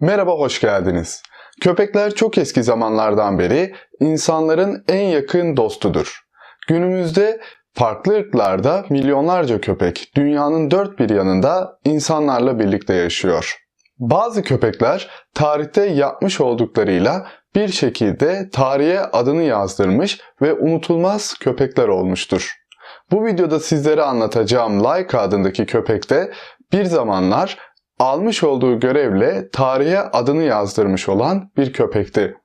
Merhaba, hoş geldiniz. Köpekler çok eski zamanlardan beri insanların en yakın dostudur. Günümüzde farklı ırklarda milyonlarca köpek dünyanın dört bir yanında insanlarla birlikte yaşıyor. Bazı köpekler tarihte yapmış olduklarıyla bir şekilde tarihe adını yazdırmış ve unutulmaz köpekler olmuştur. Bu videoda sizlere anlatacağım Laika adındaki köpek de bir zamanlar almış olduğu görevle tarihe adını yazdırmış olan bir köpekti.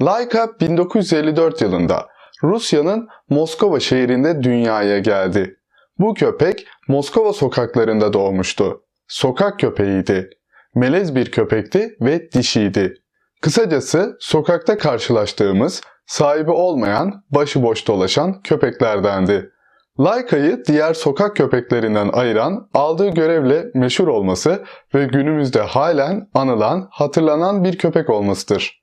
Laika 1954 yılında Rusya'nın Moskova şehrinde dünyaya geldi. Bu köpek Moskova sokaklarında doğmuştu. Sokak köpeğiydi. Melez bir köpekti ve dişiydi. Kısacası sokakta karşılaştığımız, sahibi olmayan, başıboş dolaşan köpeklerdendi. Laika'yı diğer sokak köpeklerinden ayıran aldığı görevle meşhur olması ve günümüzde halen anılan, hatırlanan bir köpek olmasıdır.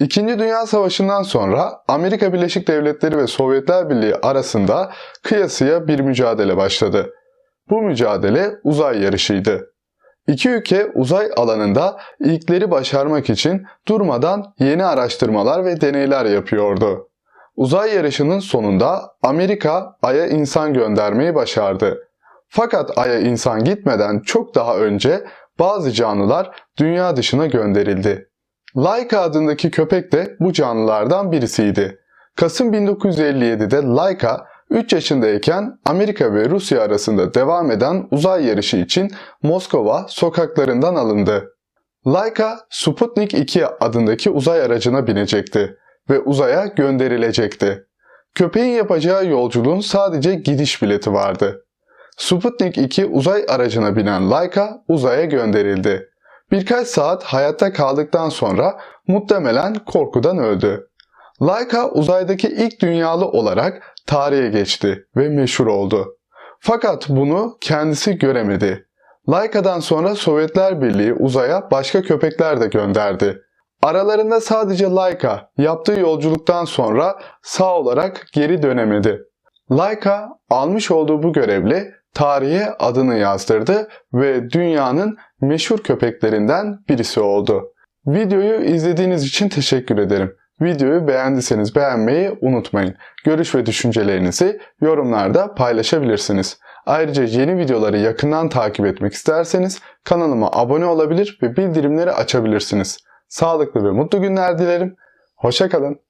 İkinci Dünya Savaşı'ndan sonra Amerika Birleşik Devletleri ve Sovyetler Birliği arasında kıyasıya bir mücadele başladı. Bu mücadele uzay yarışıydı. İki ülke uzay alanında ilkleri başarmak için durmadan yeni araştırmalar ve deneyler yapıyordu. Uzay yarışının sonunda Amerika Ay'a insan göndermeyi başardı. Fakat Ay'a insan gitmeden çok daha önce bazı canlılar dünya dışına gönderildi. Laika adındaki köpek de bu canlılardan birisiydi. Kasım 1957'de Laika 3 yaşındayken Amerika ve Rusya arasında devam eden uzay yarışı için Moskova sokaklarından alındı. Laika Sputnik 2 adındaki uzay aracına binecekti ve uzaya gönderilecekti. Köpeğin yapacağı yolculuğun sadece gidiş bileti vardı. Sputnik 2 uzay aracına binen Laika uzaya gönderildi. Birkaç saat hayatta kaldıktan sonra muhtemelen korkudan öldü. Laika uzaydaki ilk dünyalı olarak tarihe geçti ve meşhur oldu. Fakat bunu kendisi göremedi. Laika'dan sonra Sovyetler Birliği uzaya başka köpekler de gönderdi. Aralarında sadece Laika yaptığı yolculuktan sonra sağ olarak geri dönemedi. Laika almış olduğu bu görevle tarihe adını yazdırdı ve dünyanın meşhur köpeklerinden birisi oldu. Videoyu izlediğiniz için teşekkür ederim. Videoyu beğendiyseniz beğenmeyi unutmayın. Görüş ve düşüncelerinizi yorumlarda paylaşabilirsiniz. Ayrıca yeni videoları yakından takip etmek isterseniz kanalıma abone olabilir ve bildirimleri açabilirsiniz. Sağlıklı ve mutlu günler dilerim. Hoşçakalın.